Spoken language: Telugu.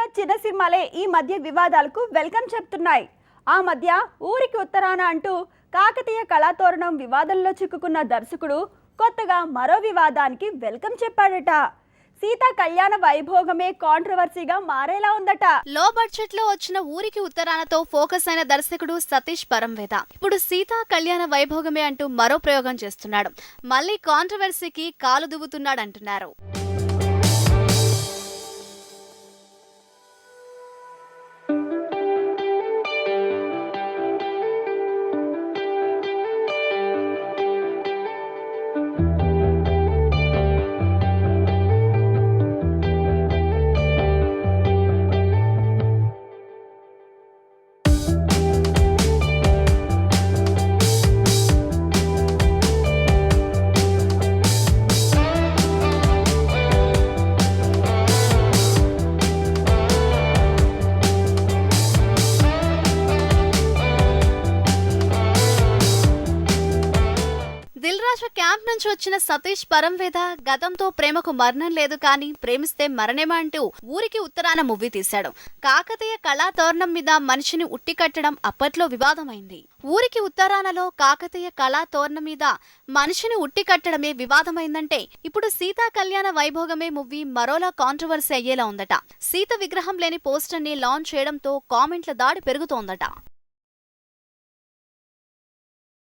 ఊర్లో చిన్న సినిమాలే ఈ మధ్య వివాదాలకు వెల్కమ్ చెప్తున్నాయి. ఆ మధ్య ఊరికి ఉత్తరాన అంటూ కాకతీయ కళాతోరణం వివాదంలో చిక్కుకున్న దర్శకుడు కొత్తగా మరో వివాదానికి వెల్కమ్ చెప్పాడట. సీతా కళ్యాణ వైభోగమే కాంట్రవర్సీగా మారేలా ఉందట. లో బడ్జెట్లో వచ్చిన ఊరికి ఉత్తరానతో ఫోకస్ అయిన దర్శకుడు సతీష్ పరంవేద. ఇప్పుడు సీతా కళ్యాణ వైభోగమే అంటూ మరో ప్రయోగం చేస్తున్నాడు. మళ్ళీ కాంట్రవర్సీకి కాలు దువ్వుతున్నాడంటున్నారు. అంటున్నారు నుంచి వచ్చిన సతీష్ పరంవేద గతంతో ప్రేమకు మరణం లేదు కానీ ప్రేమిస్తే మరణేమా అంటూ ఊరికి ఉత్తరాన మూవీ తీశాడు. కాకతీయ కళాతోరణం మీద మనిషిని ఉట్టి కట్టడం అప్పట్లో వివాదమైంది. ఊరికి ఉత్తరానలో కాకతీయ కళాతోరణం మీద మనిషిని ఉట్టి కట్టడమే వివాదమైందంటే ఇప్పుడు సీతా కళ్యాణ వైభోగమే మూవీ మరోలా కాంట్రవర్సీ అయ్యేలా ఉందట. సీత విగ్రహం లేని పోస్టర్ని లాంచ్ చేయడంతో కామెంట్ల దాడి పెరుగుతోందట.